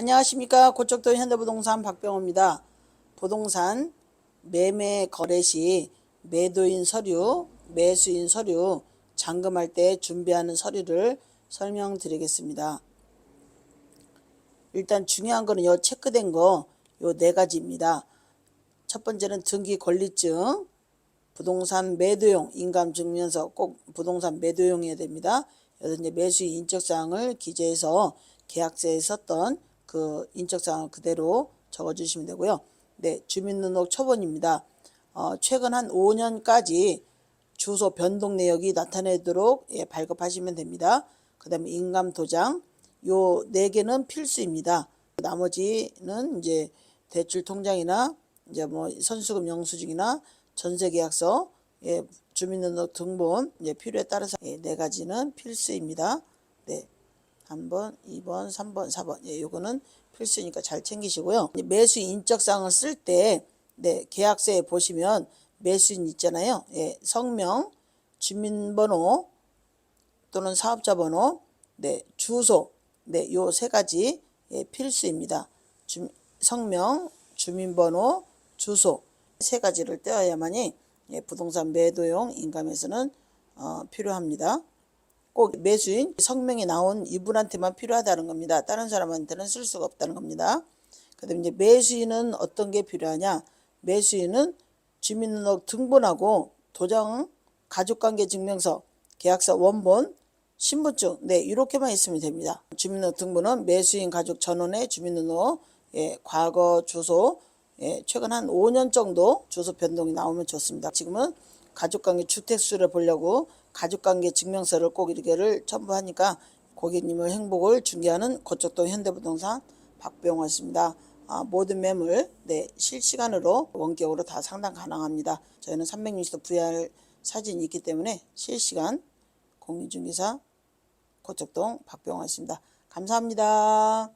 안녕하십니까. 고척도 현대부동산 박병호입니다. 부동산 매매 거래 시 매도인 서류, 매수인 서류, 잔금할 때 준비하는 서류를 설명드리겠습니다. 일단 중요한 거는 요 체크된 거 요 네 가지입니다. 첫 번째는 등기 권리증, 부동산 매도용 인감증명서 꼭 부동산 매도용이어야 됩니다. 여기서 이제 매수인 인적사항을 기재해서 계약서에 썼던 그 인적 사항을 그대로 적어주시면 되고요. 네, 주민등록 초본입니다. 어, 최근 한 5년까지 주소 변동 내역이 나타내도록 예, 발급하시면 됩니다. 그 다음에 인감 도장, 요 네 개는 필수입니다. 나머지는 이제 대출 통장이나 이제 뭐 선수금 영수증이나 전세 계약서, 예, 주민등록 등본, 이제 필요에 따라서 예, 네 가지는 필수입니다. 네. 한 번, 2번, 3번, 4번. 예, 요거는 필수니까 잘 챙기시고요. 매수 인적사항을 쓸 때, 네, 계약서에 보시면 매수인 있잖아요. 예, 성명, 주민번호 또는 사업자 번호, 네, 주소, 네, 요 세 가지 예, 필수입니다. 주, 성명, 주민번호, 주소 세 가지를 떼어야만이 예, 부동산 매도용 인감에서는 어, 필요합니다. 꼭 매수인 성명이 나온 이분한테만 필요하다는 겁니다. 다른 사람한테는 쓸 수가 없다는 겁니다. 그 다음에 이제 매수인은 어떤 게 필요하냐? 매수인은 주민등록 등본하고 도장, 가족관계 증명서, 계약서 원본, 신분증, 네 이렇게만 있으면 됩니다. 주민등록 등본은 매수인 가족 전원의 주민등록, 예, 과거 주소, 예, 최근 한 5년 정도 주소 변동이 나오면 좋습니다. 지금은 가족관계 주택수를 보려고 가족관계 증명서를 꼭 이렇게를 첨부하니까 고객님의 행복을 중개하는 고척동 현대부동산 박병호였습니다. 아, 모든 매물 네, 실시간으로 원격으로 다 상담 가능합니다. 저희는 360도 VR 사진이 있기 때문에 실시간 공인중개사 고척동 박병호였습니다. 감사합니다.